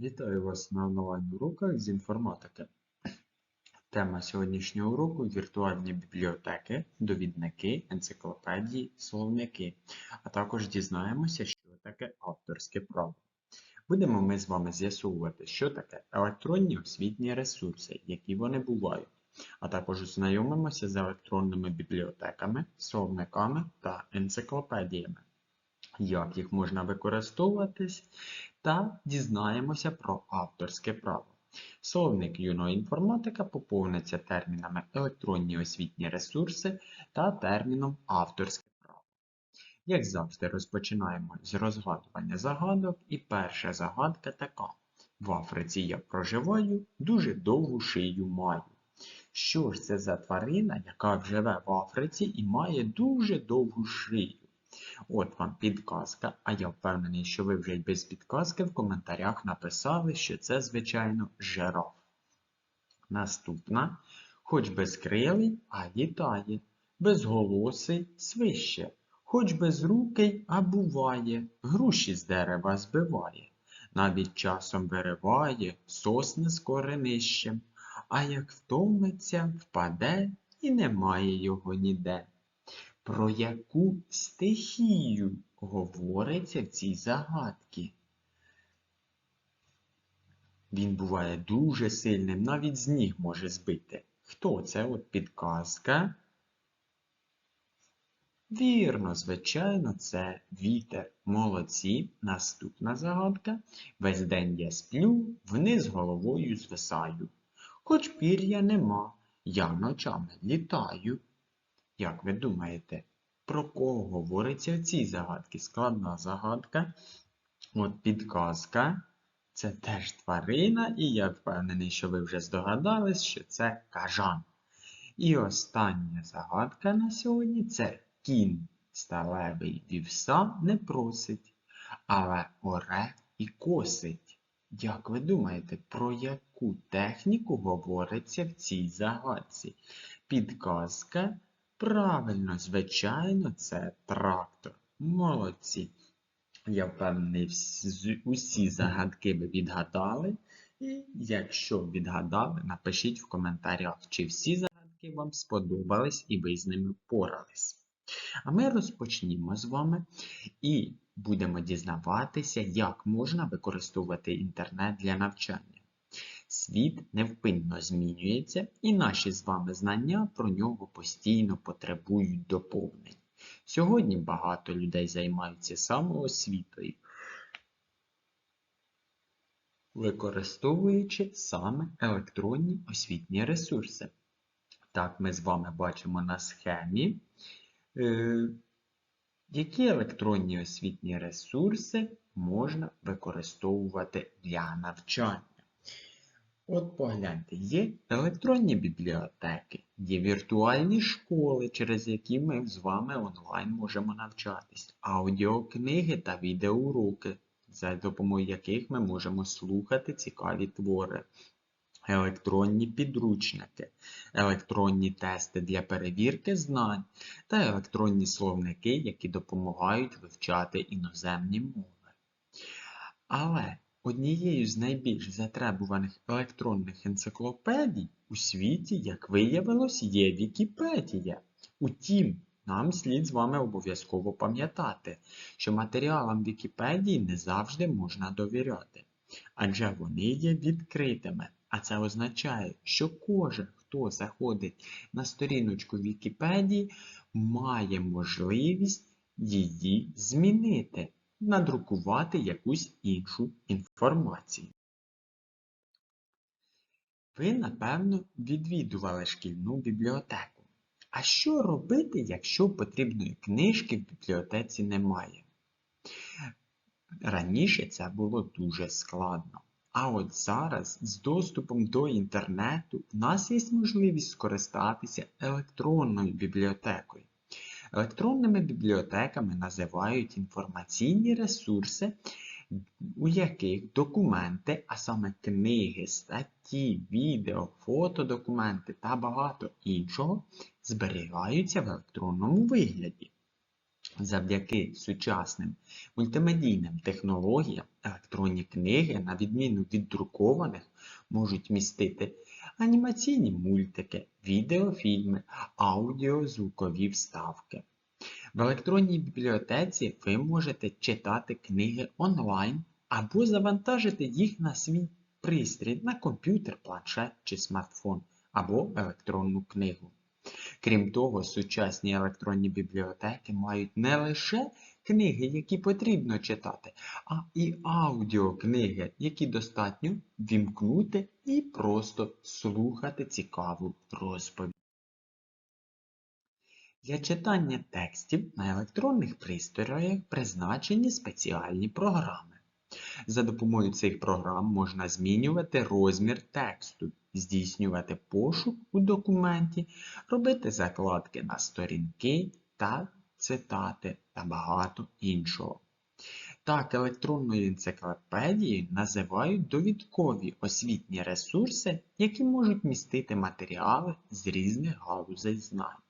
Вітаю вас на онлайн-уроках з інформатики. Тема сьогоднішнього уроку віртуальні бібліотеки, довідники, енциклопедії, словники, а також дізнаємося, що таке авторське право. Будемо ми з вами з'ясовувати, що таке електронні освітні ресурси, які вони бувають, а також ознайомимося з електронними бібліотеками, словниками та енциклопедіями, як їх можна використовуватись та дізнаємося про авторське право. Словник юного інформатика поповниться термінами електронні освітні ресурси та терміном авторське право. Як завжди, розпочинаємо з розгадування загадок, і перша загадка така. В Африці я проживаю, дуже довгу шию маю. Що ж це за тварина, яка живе в Африці і має дуже довгу шию? От вам підказка, а я впевнений, що ви вже й без підказки в коментарях написали, що це, звичайно, жираф. Наступна, хоч безкрилий, а літає, безголосий свище, хоч безрукий, а буває, груші з дерева збиває, навіть часом вириває сосни з коренищем, а як втомиться, впаде і немає його ніде. Про яку стихію говориться в цій загадці? Він буває дуже сильним, навіть з ніг може збити. Хто це? От підказка? Вірно, звичайно, це вітер. Молодці. Наступна загадка. Весь день я сплю, вниз головою звисаю. Хоч пір'я нема, я ночами літаю. Як ви думаєте, про кого говориться в цій загадці? Складна загадка. От підказка. Це теж тварина, і я впевнений, що ви вже здогадались, що це кажан. І остання загадка на сьогодні це кінь сталевий вівса не просить, але оре і косить. Як ви думаєте, про яку техніку говориться в цій загадці? Підказка Правильно, звичайно, це трактор. Молодці. Я впевнений, усі загадки ви відгадали. І якщо відгадали, напишіть в коментарях, чи всі загадки вам сподобались і ви з ними впорались. А ми розпочнімо з вами і будемо дізнаватися, як можна використовувати інтернет для навчання. Світ невпинно змінюється, і наші з вами знання про нього постійно потребують доповнень. Сьогодні багато людей займаються самоосвітою, використовуючи саме електронні освітні ресурси. Так, ми з вами бачимо на схемі, е, які електронні освітні ресурси можна використовувати для навчання. От погляньте, є електронні бібліотеки, є віртуальні школи, через які ми з вами онлайн можемо навчатись, аудіокниги та відеоуроки, за допомогою яких ми можемо слухати цікаві твори, електронні підручники, електронні тести для перевірки знань та електронні словники, які допомагають вивчати іноземні мови. Але Однією з найбільш затребуваних електронних енциклопедій у світі, як виявилось, є Вікіпедія. Утім, нам слід з вами обов'язково пам'ятати, що матеріалам Вікіпедії не завжди можна довіряти, адже вони є відкритими. А це означає, що кожен, хто заходить на сторіночку Вікіпедії, має можливість її змінити надрукувати якусь іншу інформацію. Ви, напевно, відвідували шкільну бібліотеку. А що робити, якщо потрібної книжки в бібліотеці немає? Раніше це було дуже складно. А от зараз з доступом до інтернету в нас є можливість скористатися електронною бібліотекою. Електронними бібліотеками називають інформаційні ресурси, у яких документи, а саме книги, статті, відео, фотодокументи та багато іншого зберігаються в електронному вигляді. Завдяки сучасним мультимедійним технологіям електронні книги, на відміну від друкованих, можуть містити анімаційні мультики, відеофільми, аудіозвукові вставки. В електронній бібліотеці ви можете читати книги онлайн або завантажити їх на свій пристрій на комп'ютер, планшет чи смартфон або електронну книгу. Крім того, сучасні електронні бібліотеки мають не лише книги, які потрібно читати, а і аудіокниги, які достатньо вімкнути і просто слухати цікаву розповідь. Для читання текстів на електронних пристроях призначені спеціальні програми. За допомогою цих програм можна змінювати розмір тексту, здійснювати пошук у документі, робити закладки на сторінки та цитати та багато іншого. Так, електронною енциклопедією називають довідкові освітні ресурси, які можуть містити матеріали з різних галузей знань.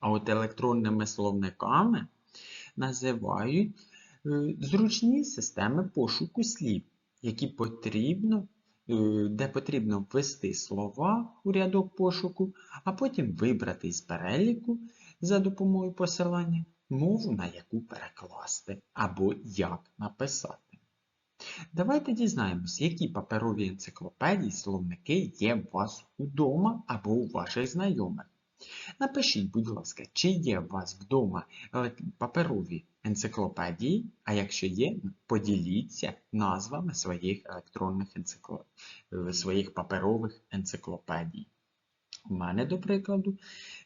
А от електронними словниками називають е, зручні системи пошуку слів, які потрібно, е, де потрібно ввести слова у рядок пошуку, а потім вибрати із переліку за допомогою посилання мову, на яку перекласти або як написати. Давайте дізнаємось, які паперові енциклопедії словники є у вас удома або у ваших знайомих. Напишіть, будь ласка, чи є у вас вдома паперові енциклопедії, а якщо є, поділіться назвами своїх електронних енциклоп... своїх паперових енциклопедій. У мене, до прикладу,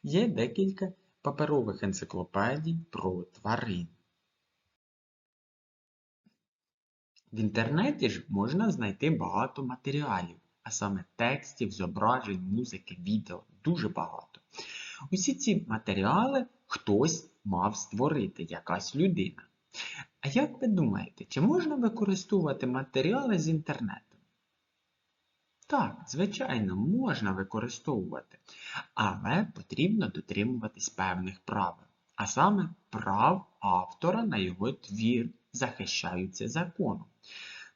є декілька паперових енциклопедій про тварин. В інтернеті ж можна знайти багато матеріалів, а саме текстів, зображень, музики, відео, дуже багато. Усі ці матеріали хтось мав створити, якась людина. А як ви думаєте, чи можна використовувати матеріали з інтернету? Так, звичайно, можна використовувати, але потрібно дотримуватись певних правил. А саме прав автора на його твір захищаються законом.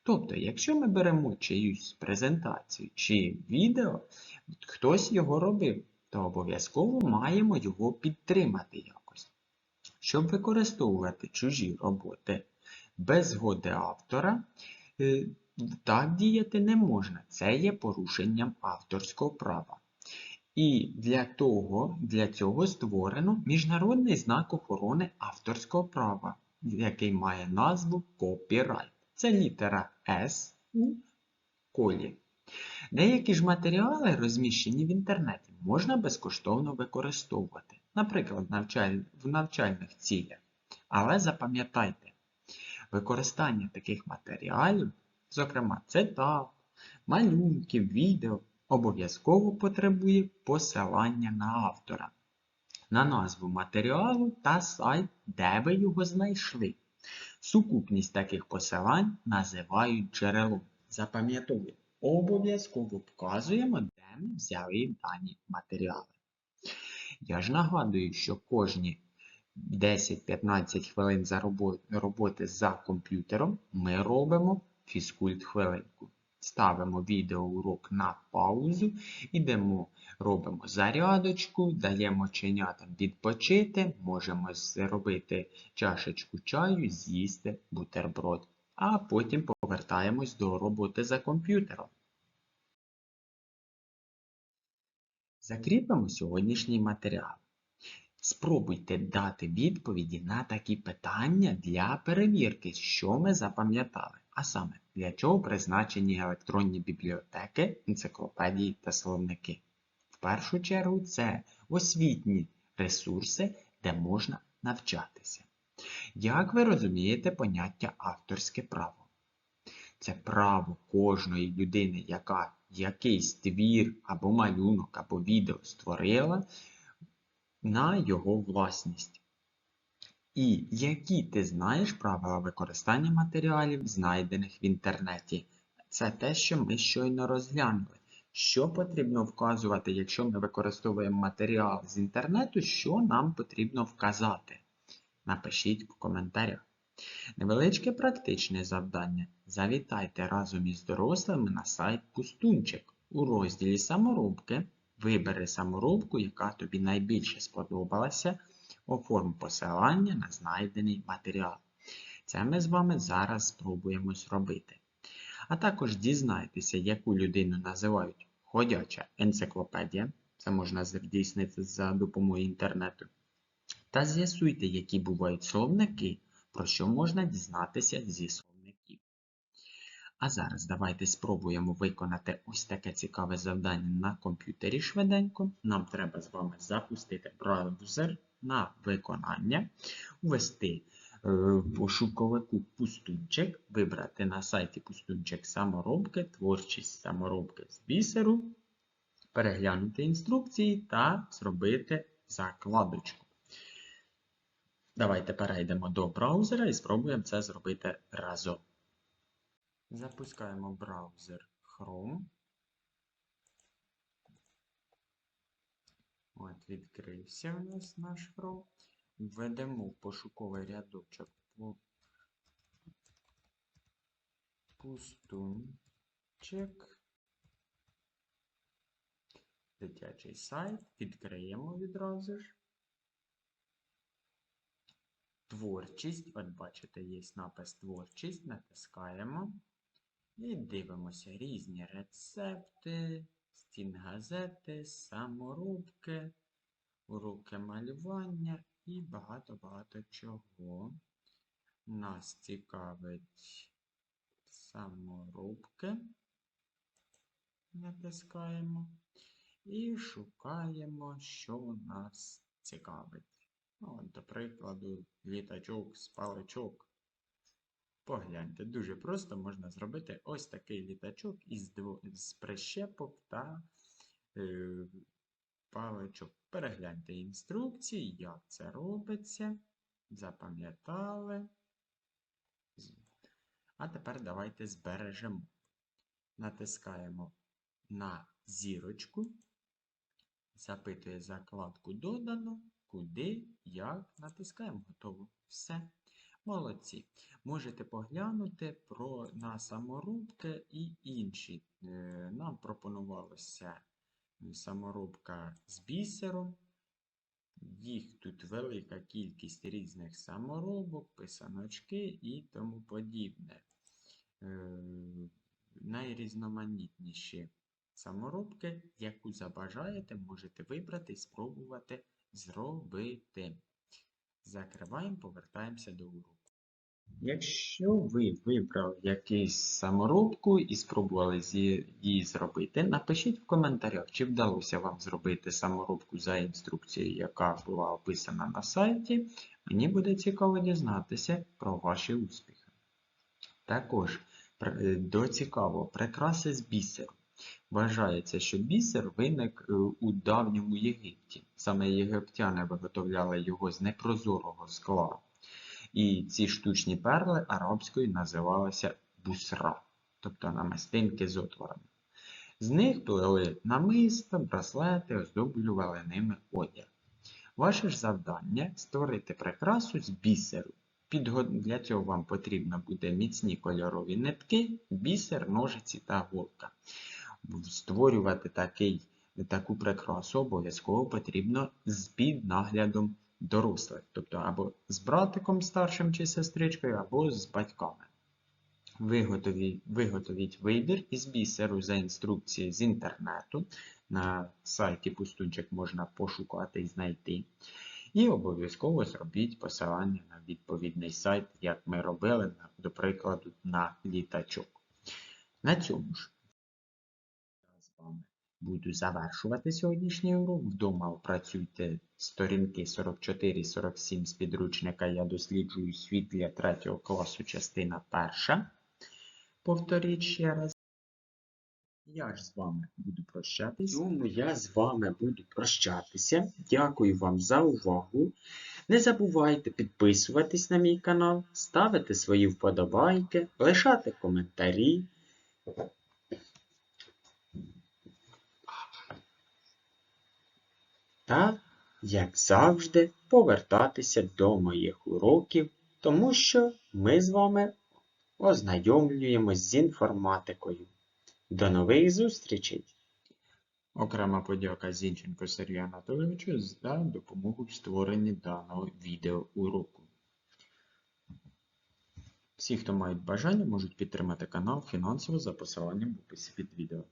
Тобто, якщо ми беремо чиюсь презентацію чи відео, хтось його робив, то обов'язково маємо його підтримати якось. Щоб використовувати чужі роботи без згоди автора, е, так діяти не можна. Це є порушенням авторського права. І для того, для цього створено Міжнародний знак охорони авторського права, який має назву Copyright. Це літера S у колі. Деякі ж матеріали, розміщені в інтернеті, можна безкоштовно використовувати, наприклад, в навчальних цілях. Але запам'ятайте, використання таких матеріалів, зокрема цитат, малюнків, відео, обов'язково потребує посилання на автора, на назву матеріалу та сайт, де ви його знайшли. Сукупність таких посилань називають джерелом. Запам'ятовуйте обов'язково вказуємо, де ми взяли дані матеріали. Я ж нагадую, що кожні 10-15 хвилин за роботи за комп'ютером ми робимо фізкульт хвилинку. Ставимо відеоурок на паузу, ідемо, робимо зарядочку, даємо чинятам відпочити, можемо зробити чашечку чаю, з'їсти бутерброд а потім повертаємось до роботи за комп'ютером. Закріпимо сьогоднішній матеріал. Спробуйте дати відповіді на такі питання для перевірки, що ми запам'ятали. А саме, для чого призначені електронні бібліотеки, енциклопедії та словники. В першу чергу це освітні ресурси, де можна навчатися. Як ви розумієте поняття авторське право? Це право кожної людини, яка якийсь твір або малюнок, або відео створила на його власність. І які ти знаєш правила використання матеріалів, знайдених в інтернеті. Це те, що ми щойно розглянули. Що потрібно вказувати, якщо ми використовуємо матеріал з інтернету, що нам потрібно вказати? Напишіть в коментарях. Невеличке практичне завдання. Завітайте разом із дорослими на сайт Пустунчик. У розділі саморобки вибери саморобку, яка тобі найбільше сподобалася, оформ посилання на знайдений матеріал. Це ми з вами зараз спробуємо зробити. А також дізнайтеся, яку людину називають ходяча енциклопедія. Це можна здійснити за допомогою інтернету. Та з'ясуйте, які бувають словники, про що можна дізнатися зі словників. А зараз давайте спробуємо виконати ось таке цікаве завдання на комп'ютері швиденько. Нам треба з вами запустити браузер на виконання, ввести в пошуковику пустунчик, вибрати на сайті пустунчик саморобки, творчість саморобки з бісеру, переглянути інструкції та зробити закладочку. Давайте перейдемо до браузера і спробуємо це зробити разом. Запускаємо браузер Chrome. От, відкрився у нас наш Chrome. Введемо в пошуковий рядочок по пустунчик. Дитячий сайт. Відкриємо відразу ж. Творчість. От бачите, є напис творчість. Натискаємо. І дивимося різні рецепти, стінгазети, саморобки, уроки малювання і багато-багато чого. Нас цікавить саморобки. Натискаємо. І шукаємо, що нас цікавить. Ну, До прикладу, літачок з паличок. Погляньте, дуже просто можна зробити ось такий літачок із дво... з прищепок та е, паличок. Перегляньте інструкції, як це робиться. Запам'ятали. А тепер давайте збережемо. Натискаємо на зірочку, запитує закладку додано, куди, як, натискаємо готово. Все. Молодці. Можете поглянути про на саморубки і інші. Е, нам пропонувалося саморубка з бісером. Їх тут велика кількість різних саморобок, писаночки і тому подібне. Е, найрізноманітніші саморобки, яку забажаєте, можете вибрати і спробувати зробити. Закриваємо, повертаємося до уроку. Якщо ви вибрали якусь саморобку і спробували її зробити, напишіть в коментарях, чи вдалося вам зробити саморобку за інструкцією, яка була описана на сайті. Мені буде цікаво дізнатися про ваші успіхи. Також до цікавого прикраси з бісеру. Вважається, що бісер виник е, у давньому Єгипті. Саме єгиптяни виготовляли його з непрозорого скла. І ці штучні перли арабською називалися бусра, тобто намистинки з отворами. З них плели намиста, браслети, оздоблювали ними одяг. Ваше ж завдання створити прикрасу з бісеру. Для цього вам потрібно буде міцні кольорові нитки, бісер, ножиці та голка. Створювати такий, таку прикрасу обов'язково потрібно з під наглядом дорослих, тобто або з братиком старшим чи сестричкою, або з батьками. Виготовіть, виготовіть вибір із бісеру за інструкцією з інтернету. На сайті Пустунчик можна пошукати і знайти. І обов'язково зробіть посилання на відповідний сайт, як ми робили, до прикладу, на літачок. На цьому ж вами буду завершувати сьогоднішній урок. Вдома опрацюйте сторінки 44-47 з підручника Я досліджую світ для 3 класу, частина 1. Повторіть ще раз. Я ж з вами буду прощатися. Тому я з вами буду прощатися. Дякую вам за увагу. Не забувайте підписуватись на мій канал, ставити свої вподобайки, лишати коментарі. Та як завжди, повертатися до моїх уроків, тому що ми з вами ознайомлюємось з інформатикою. До нових зустрічей! Окрема подяка Зінченко Сергію Анатолійовичу за допомогу в створенні даного відеоуроку. Всі, хто мають бажання, можуть підтримати канал фінансово за посиланням в описі під відео.